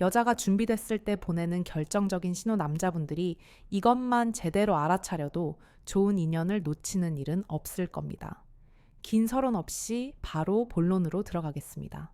여자가 준비됐을 때 보내는 결정적인 신호 남자분들이 이것만 제대로 알아차려도 좋은 인연을 놓치는 일은 없을 겁니다. 긴 서론 없이 바로 본론으로 들어가겠습니다.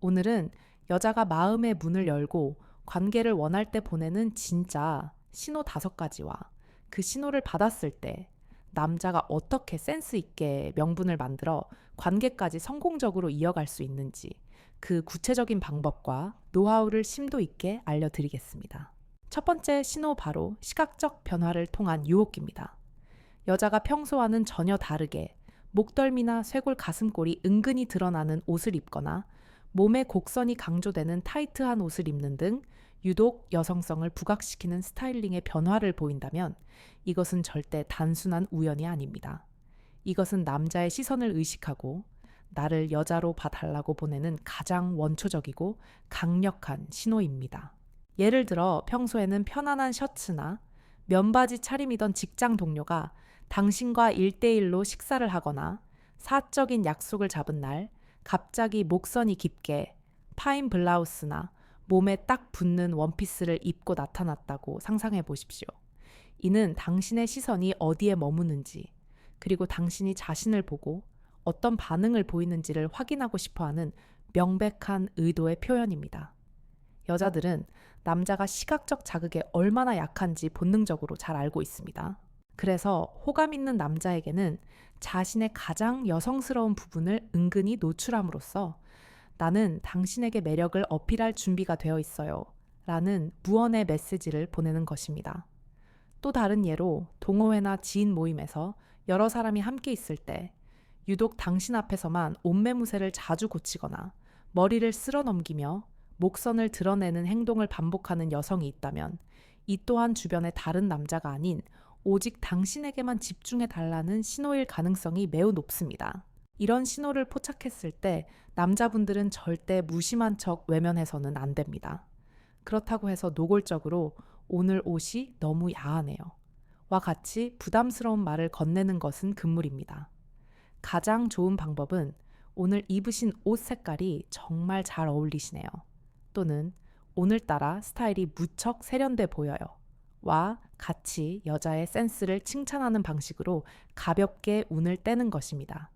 오늘은 여자가 마음의 문을 열고 관계를 원할 때 보내는 진짜 신호 다섯 가지와 그 신호를 받았을 때 남자가 어떻게 센스 있게 명분을 만들어 관계까지 성공적으로 이어갈 수 있는지 그 구체적인 방법과 노하우를 심도 있게 알려드리겠습니다. 첫 번째 신호 바로 시각적 변화를 통한 유혹입니다. 여자가 평소와는 전혀 다르게 목덜미나 쇄골 가슴골이 은근히 드러나는 옷을 입거나 몸의 곡선이 강조되는 타이트한 옷을 입는 등 유독 여성성을 부각시키는 스타일링의 변화를 보인다면 이것은 절대 단순한 우연이 아닙니다. 이것은 남자의 시선을 의식하고 나를 여자로 봐달라고 보내는 가장 원초적이고 강력한 신호입니다. 예를 들어 평소에는 편안한 셔츠나 면바지 차림이던 직장 동료가 당신과 일대일로 식사를 하거나 사적인 약속을 잡은 날 갑자기 목선이 깊게 파인 블라우스나 몸에 딱 붙는 원피스를 입고 나타났다고 상상해 보십시오. 이는 당신의 시선이 어디에 머무는지, 그리고 당신이 자신을 보고 어떤 반응을 보이는지를 확인하고 싶어 하는 명백한 의도의 표현입니다. 여자들은 남자가 시각적 자극에 얼마나 약한지 본능적으로 잘 알고 있습니다. 그래서 호감 있는 남자에게는 자신의 가장 여성스러운 부분을 은근히 노출함으로써 나는 당신에게 매력을 어필할 준비가 되어 있어요. 라는 무언의 메시지를 보내는 것입니다. 또 다른 예로 동호회나 지인 모임에서 여러 사람이 함께 있을 때 유독 당신 앞에서만 옷매무새를 자주 고치거나 머리를 쓸어 넘기며 목선을 드러내는 행동을 반복하는 여성이 있다면 이 또한 주변의 다른 남자가 아닌 오직 당신에게만 집중해 달라는 신호일 가능성이 매우 높습니다. 이런 신호를 포착했을 때 남자분들은 절대 무심한 척 외면해서는 안 됩니다. 그렇다고 해서 노골적으로 오늘 옷이 너무 야하네요. 와 같이 부담스러운 말을 건네는 것은 금물입니다. 가장 좋은 방법은 오늘 입으신 옷 색깔이 정말 잘 어울리시네요. 또는 오늘따라 스타일이 무척 세련돼 보여요. 와 같이 여자의 센스를 칭찬하는 방식으로 가볍게 운을 떼는 것입니다.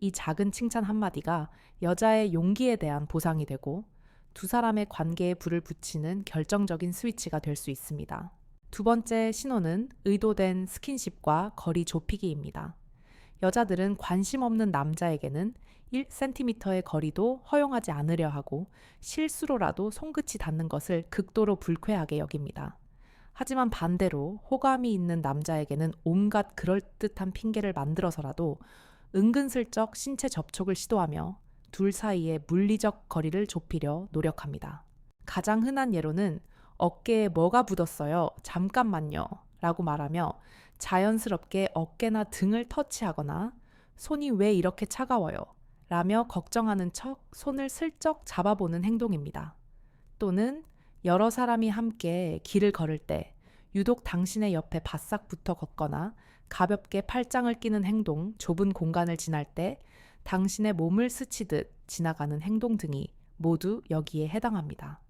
이 작은 칭찬 한마디가 여자의 용기에 대한 보상이 되고 두 사람의 관계에 불을 붙이는 결정적인 스위치가 될 수 있습니다. 두 번째 신호는 의도된 스킨십과 거리 좁히기입니다. 여자들은 관심 없는 남자에게는 1cm의 거리도 허용하지 않으려 하고 실수로라도 손끝이 닿는 것을 극도로 불쾌하게 여깁니다. 하지만 반대로 호감이 있는 남자에게는 온갖 그럴듯한 핑계를 만들어서라도 은근슬쩍 신체 접촉을 시도하며 둘 사이의 물리적 거리를 좁히려 노력합니다. 가장 흔한 예로는 어깨에 뭐가 묻었어요? 잠깐만요. 라고 말하며 자연스럽게 어깨나 등을 터치하거나 손이 왜 이렇게 차가워요? 라며 걱정하는 척 손을 슬쩍 잡아보는 행동입니다. 또는 여러 사람이 함께 길을 걸을 때 유독 당신의 옆에 바싹 붙어 걷거나 가볍게 팔짱을 끼는 행동, 좁은 공간을 지날 때 당신의 몸을 스치듯 지나가는 행동 등이 모두 여기에 해당합니다.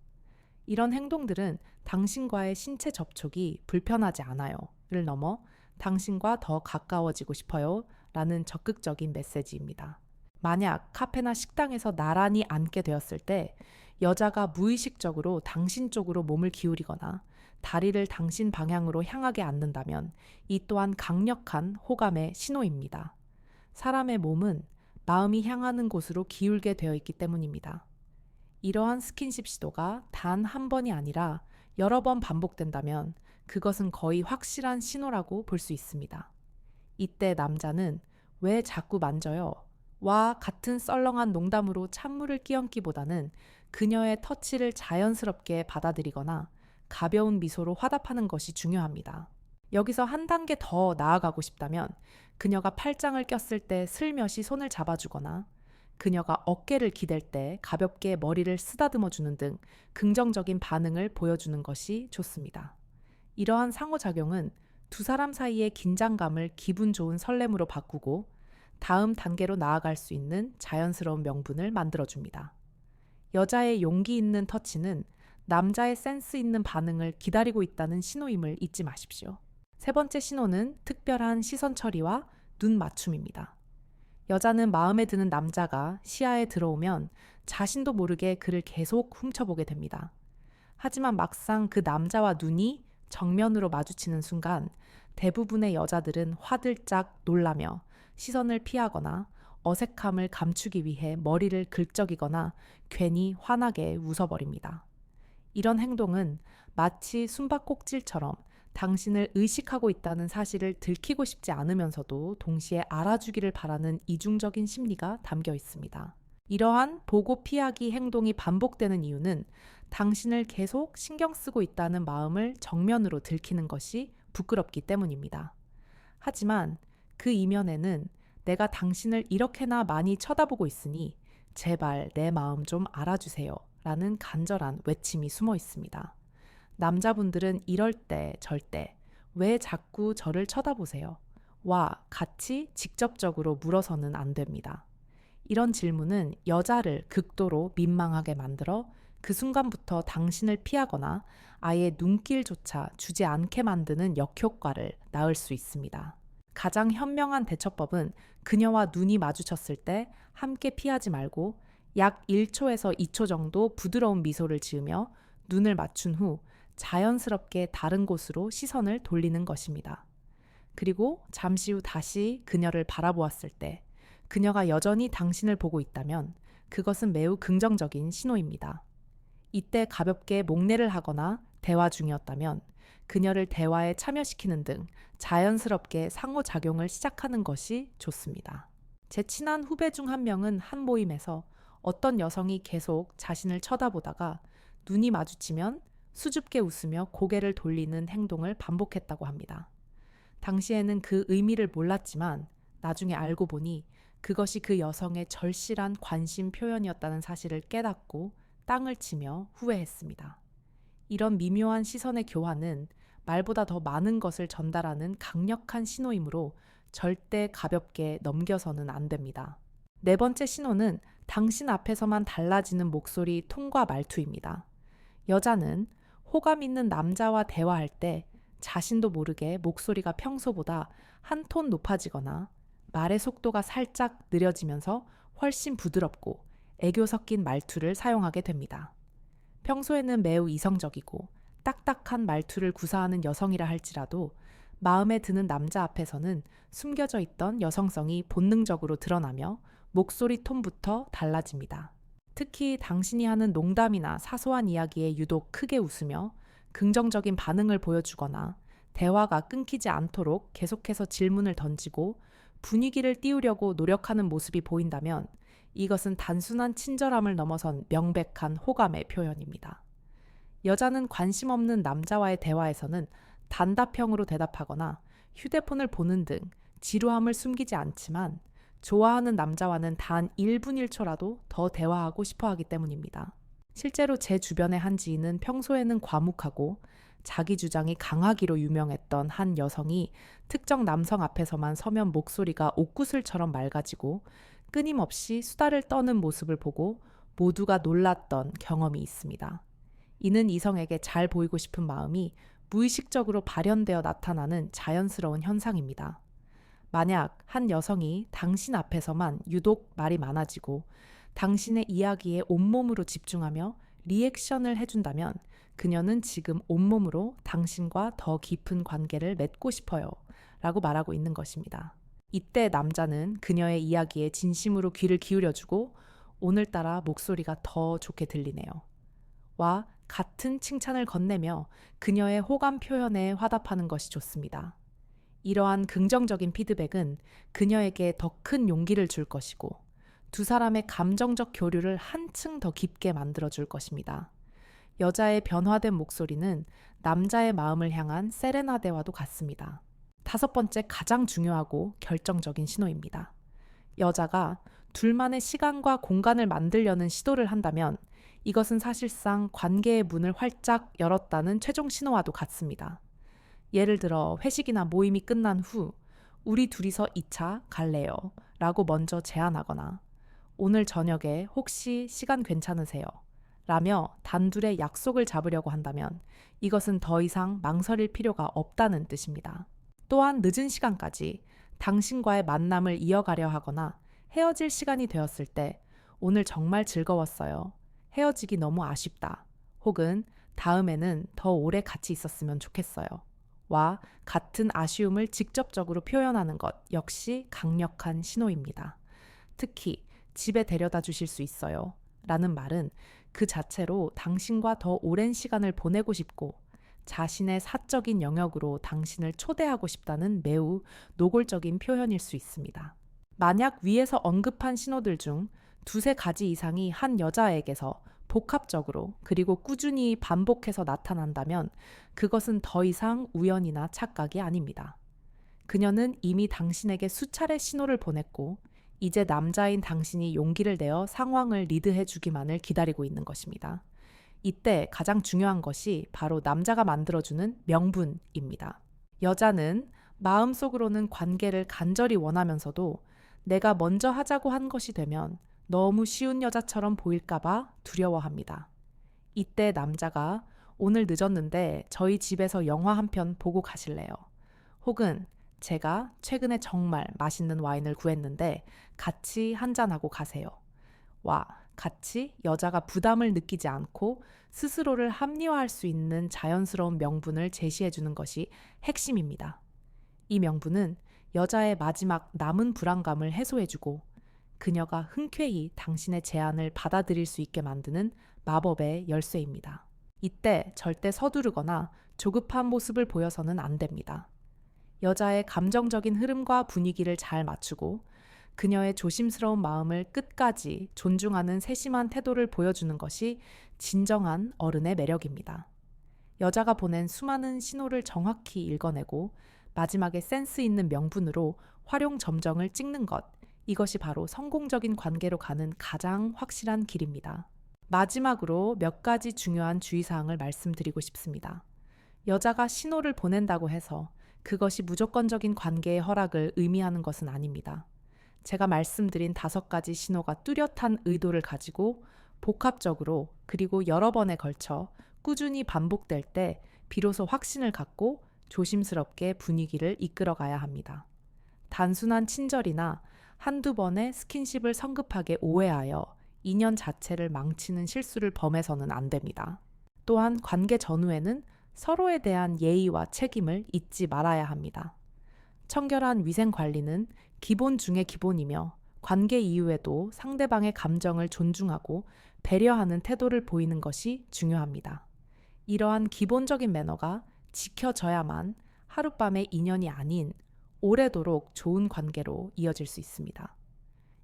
이런 행동들은 당신과의 신체 접촉이 불편하지 않아요.를 넘어 당신과 더 가까워지고 싶어요. 라는 적극적인 메시지입니다. 만약 카페나 식당에서 나란히 앉게 되었을 때 여자가 무의식적으로 당신 쪽으로 몸을 기울이거나 다리를 당신 방향으로 향하게 앉는다면 이 또한 강력한 호감의 신호입니다. 사람의 몸은 마음이 향하는 곳으로 기울게 되어 있기 때문입니다. 이러한 스킨십 시도가 단 한 번이 아니라 여러 번 반복된다면 그것은 거의 확실한 신호라고 볼 수 있습니다. 이때 남자는 왜 자꾸 만져요? 와 같은 썰렁한 농담으로 찬물을 끼얹기보다는 그녀의 터치를 자연스럽게 받아들이거나 가벼운 미소로 화답하는 것이 중요합니다. 여기서 한 단계 더 나아가고 싶다면 그녀가 팔짱을 꼈을 때 슬며시 손을 잡아주거나 그녀가 어깨를 기댈 때 가볍게 머리를 쓰다듬어 주는 등 긍정적인 반응을 보여주는 것이 좋습니다. 이러한 상호작용은 두 사람 사이의 긴장감을 기분 좋은 설렘으로 바꾸고 다음 단계로 나아갈 수 있는 자연스러운 명분을 만들어줍니다. 여자의 용기 있는 터치는 남자의 센스 있는 반응을 기다리고 있다는 신호임을 잊지 마십시오. 세 번째 신호는 특별한 시선 처리와 눈 맞춤입니다. 여자는 마음에 드는 남자가 시야에 들어오면 자신도 모르게 그를 계속 훔쳐보게 됩니다. 하지만 막상 그 남자와 눈이 정면으로 마주치는 순간 대부분의 여자들은 화들짝 놀라며 시선을 피하거나 어색함을 감추기 위해 머리를 긁적이거나 괜히 화나게 웃어버립니다. 이런 행동은 마치 숨바꼭질처럼 당신을 의식하고 있다는 사실을 들키고 싶지 않으면서도 동시에 알아주기를 바라는 이중적인 심리가 담겨 있습니다. 이러한 보고 피하기 행동이 반복되는 이유는 당신을 계속 신경 쓰고 있다는 마음을 정면으로 들키는 것이 부끄럽기 때문입니다. 하지만 그 이면에는 내가 당신을 이렇게나 많이 쳐다보고 있으니 제발 내 마음 좀 알아주세요. 라는 간절한 외침이 숨어 있습니다. 남자분들은 이럴 때 절대 왜 자꾸 저를 쳐다보세요? 와 같이 직접적으로 물어서는 안 됩니다. 이런 질문은 여자를 극도로 민망하게 만들어 그 순간부터 당신을 피하거나 아예 눈길조차 주지 않게 만드는 역효과를 낳을 수 있습니다. 가장 현명한 대처법은 그녀와 눈이 마주쳤을 때 함께 피하지 말고 약 1초에서 2초 정도 부드러운 미소를 지으며 눈을 맞춘 후 자연스럽게 다른 곳으로 시선을 돌리는 것입니다. 그리고 잠시 후 다시 그녀를 바라보았을 때 그녀가 여전히 당신을 보고 있다면 그것은 매우 긍정적인 신호입니다. 이때 가볍게 목례를 하거나 대화 중이었다면 그녀를 대화에 참여시키는 등 자연스럽게 상호작용을 시작하는 것이 좋습니다. 제 친한 후배 중 한 명은 한 모임에서 어떤 여성이 계속 자신을 쳐다보다가 눈이 마주치면 수줍게 웃으며 고개를 돌리는 행동을 반복했다고 합니다. 당시에는 그 의미를 몰랐지만 나중에 알고 보니 그것이 그 여성의 절실한 관심 표현이었다는 사실을 깨닫고 땅을 치며 후회했습니다. 이런 미묘한 시선의 교환은 말보다 더 많은 것을 전달하는 강력한 신호이므로 절대 가볍게 넘겨서는 안 됩니다. 네 번째 신호는 당신 앞에서만 달라지는 목소리, 톤과 말투입니다. 여자는 호감 있는 남자와 대화할 때 자신도 모르게 목소리가 평소보다 한 톤 높아지거나 말의 속도가 살짝 느려지면서 훨씬 부드럽고 애교 섞인 말투를 사용하게 됩니다. 평소에는 매우 이성적이고 딱딱한 말투를 구사하는 여성이라 할지라도 마음에 드는 남자 앞에서는 숨겨져 있던 여성성이 본능적으로 드러나며 목소리 톤부터 달라집니다. 특히 당신이 하는 농담이나 사소한 이야기에 유독 크게 웃으며 긍정적인 반응을 보여주거나 대화가 끊기지 않도록 계속해서 질문을 던지고 분위기를 띄우려고 노력하는 모습이 보인다면 이것은 단순한 친절함을 넘어선 명백한 호감의 표현입니다. 여자는 관심 없는 남자와의 대화에서는 단답형으로 대답하거나 휴대폰을 보는 등 지루함을 숨기지 않지만 좋아하는 남자와는 단 1분 1초라도 더 대화하고 싶어 하기 때문입니다. 실제로 제 주변의 한 지인은 평소에는 과묵하고 자기 주장이 강하기로 유명했던 한 여성이 특정 남성 앞에서만 서면 목소리가 옥구슬처럼 맑아지고 끊임없이 수다를 떠는 모습을 보고 모두가 놀랐던 경험이 있습니다. 이는 이성에게 잘 보이고 싶은 마음이 무의식적으로 발현되어 나타나는 자연스러운 현상입니다. 만약 한 여성이 당신 앞에서만 유독 말이 많아지고 당신의 이야기에 온몸으로 집중하며 리액션을 해준다면 그녀는 지금 온몸으로 당신과 더 깊은 관계를 맺고 싶어요. 라고 말하고 있는 것입니다. 이때 남자는 그녀의 이야기에 진심으로 귀를 기울여주고 오늘따라 목소리가 더 좋게 들리네요. 와 같은 칭찬을 건네며 그녀의 호감 표현에 화답하는 것이 좋습니다. 이러한 긍정적인 피드백은 그녀에게 더 큰 용기를 줄 것이고 두 사람의 감정적 교류를 한층 더 깊게 만들어 줄 것입니다. 여자의 변화된 목소리는 남자의 마음을 향한 세레나데와도 같습니다. 다섯 번째 가장 중요하고 결정적인 신호입니다. 여자가 둘만의 시간과 공간을 만들려는 시도를 한다면 이것은 사실상 관계의 문을 활짝 열었다는 최종 신호와도 같습니다. 예를 들어 회식이나 모임이 끝난 후 우리 둘이서 2차 갈래요? 라고 먼저 제안하거나 오늘 저녁에 혹시 시간 괜찮으세요? 라며 단둘의 약속을 잡으려고 한다면 이것은 더 이상 망설일 필요가 없다는 뜻입니다. 또한 늦은 시간까지 당신과의 만남을 이어가려 하거나 헤어질 시간이 되었을 때 오늘 정말 즐거웠어요. 헤어지기 너무 아쉽다. 혹은 다음에는 더 오래 같이 있었으면 좋겠어요. 와 같은 아쉬움을 직접적으로 표현하는 것 역시 강력한 신호입니다. 특히 집에 데려다 주실 수 있어요. 라는 말은 그 자체로 당신과 더 오랜 시간을 보내고 싶고 자신의 사적인 영역으로 당신을 초대하고 싶다는 매우 노골적인 표현일 수 있습니다. 만약 위에서 언급한 신호들 중 두세 가지 이상이 한 여자에게서 복합적으로 그리고 꾸준히 반복해서 나타난다면 그것은 더 이상 우연이나 착각이 아닙니다. 그녀는 이미 당신에게 수차례 신호를 보냈고 이제 남자인 당신이 용기를 내어 상황을 리드해 주기만을 기다리고 있는 것입니다. 이때 가장 중요한 것이 바로 남자가 만들어주는 명분입니다. 여자는 마음속으로는 관계를 간절히 원하면서도 내가 먼저 하자고 한 것이 되면 너무 쉬운 여자처럼 보일까봐 두려워합니다. 이때 남자가 오늘 늦었는데 저희 집에서 영화 한 편 보고 가실래요? 혹은 제가 최근에 정말 맛있는 와인을 구했는데 같이 한잔하고 가세요. 와, 같이 여자가 부담을 느끼지 않고 스스로를 합리화할 수 있는 자연스러운 명분을 제시해 주는 것이 핵심입니다. 이 명분은 여자의 마지막 남은 불안감을 해소해 주고 그녀가 흔쾌히 당신의 제안을 받아들일 수 있게 만드는 마법의 열쇠입니다. 이때 절대 서두르거나 조급한 모습을 보여서는 안 됩니다. 여자의 감정적인 흐름과 분위기를 잘 맞추고 그녀의 조심스러운 마음을 끝까지 존중하는 세심한 태도를 보여주는 것이 진정한 어른의 매력입니다. 여자가 보낸 수많은 신호를 정확히 읽어내고 마지막에 센스 있는 명분으로 활용 점정을 찍는 것, 이것이 바로 성공적인 관계로 가는 가장 확실한 길입니다. 마지막으로 몇 가지 중요한 주의사항을 말씀드리고 싶습니다. 여자가 신호를 보낸다고 해서 그것이 무조건적인 관계의 허락을 의미하는 것은 아닙니다. 제가 말씀드린 다섯 가지 신호가 뚜렷한 의도를 가지고 복합적으로 그리고 여러 번에 걸쳐 꾸준히 반복될 때 비로소 확신을 갖고 조심스럽게 분위기를 이끌어가야 합니다. 단순한 친절이나 한두 번의 스킨십을 성급하게 오해하여 인연 자체를 망치는 실수를 범해서는 안 됩니다. 또한 관계 전후에는 서로에 대한 예의와 책임을 잊지 말아야 합니다. 청결한 위생 관리는 기본 중의 기본이며 관계 이후에도 상대방의 감정을 존중하고 배려하는 태도를 보이는 것이 중요합니다. 이러한 기본적인 매너가 지켜져야만 하룻밤의 인연이 아닌 오래도록 좋은 관계로 이어질 수 있습니다.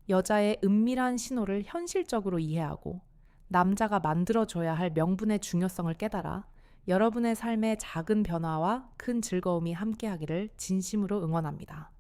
여자의 은밀한 신호를 현실적으로 이해하고 남자가 만들어줘야 할 명분의 중요성을 깨달아 여러분의 삶의 작은 변화와 큰 즐거움이 함께하기를 진심으로 응원합니다.